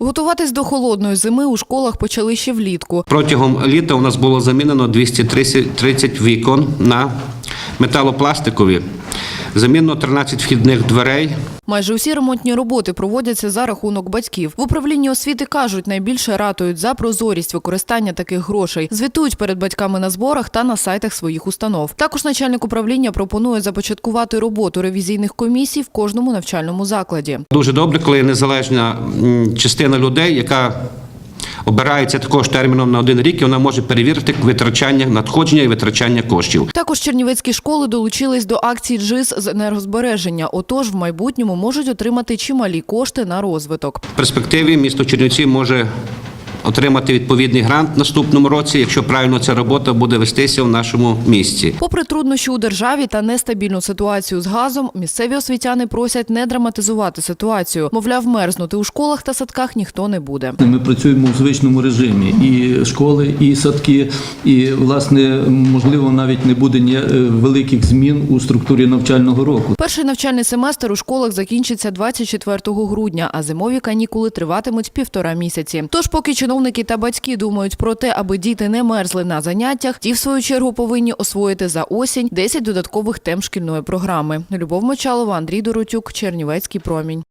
Готуватись до холодної зими у школах почали ще влітку. Протягом літа у нас було замінено 230 вікон на металопластикові. Замінено 13 вхідних дверей. Майже усі ремонтні роботи проводяться за рахунок батьків. В управлінні освіти кажуть, найбільше ратують за прозорість використання таких грошей. Звітують перед батьками на зборах та на сайтах своїх установ. Також начальник управління пропонує започаткувати роботу ревізійних комісій в кожному навчальному закладі. Дуже добре, коли є незалежна частина людей, яка обирається також терміном на один рік, і вона може перевірити витрачання надходження і витрачання коштів. Також чернівецькі школи долучились до акції «ДЖИС» з енергозбереження. Отож, в майбутньому можуть отримати чималі кошти на розвиток. В перспективі місто Чернівці може отримати відповідний грант в наступному році, якщо правильно ця робота буде вестися в нашому місті. Попри труднощі у державі та нестабільну ситуацію з газом, місцеві освітяни просять не драматизувати ситуацію. Мовляв, мерзнути у школах та садках ніхто не буде. Ми працюємо у звичному режимі і школи, і садки, і власне можливо навіть не буде ні е, великих змін у структурі навчального року. Перший навчальний семестр у школах закінчиться 24 грудня, а зимові канікули триватимуть півтора місяці. Тож, поки чиновники та батьки думають про те, аби діти не мерзли на заняттях, ті в свою чергу повинні освоїти за осінь 10 додаткових тем шкільної програми. Любов Мочалова, Андрій Доротюк, Чернівецький промінь.